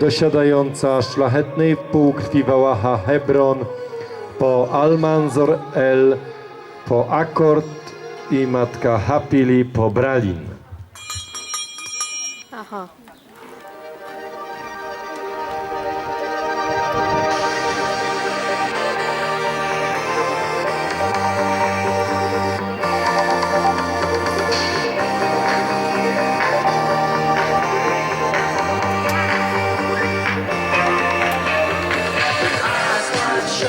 dosiadająca szlachetnej półkrwi Wałacha Hebron, po Almanzor El, po Akord i matka Hapili po Bralin. Aha.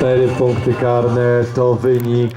Cztery punkty karne to wynik